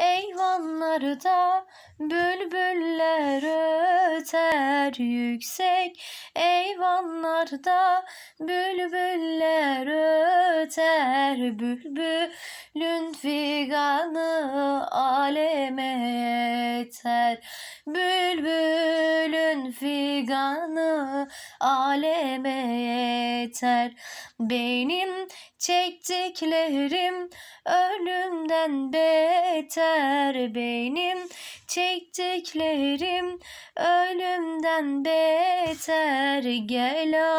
eyvanlarda bülbüller öter yüksek. Eyvanlarda bülbüller öter. Bülbülün figanı aleme yeter. Bülbülün figanı aleme yeter. Benim çektiklerim ölümden beter. Benim çektiklerim ölümden beter. Gel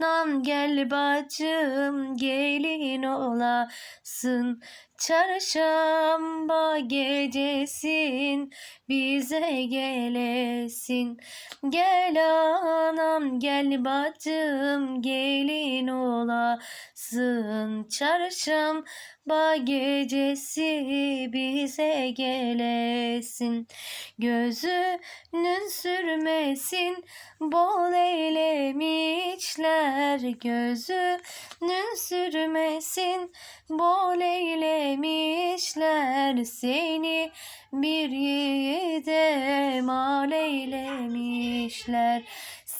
anam gel bacım gelin olasın. Çarşamba gecesin bize gelesin. Gel anam gel bacım gelin olasın. Çarşamba gecesi bize gelesin. Gözünün sürmesin bol eylemişler. Gözünün sürmesin bol eylemişler. Seni bir yiğide mal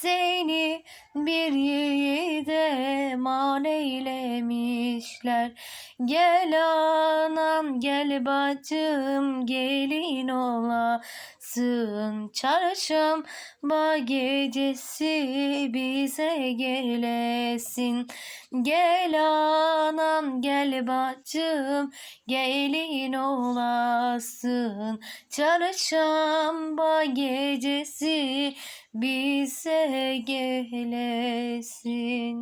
seni bir yiğide mal eylemişler. Gel anam gel bacım gelin olasın. Çarşamba gecesi bize gelesin. Gel anam gel bacım gelin olasın. Çarşamba gecesi bize gelesin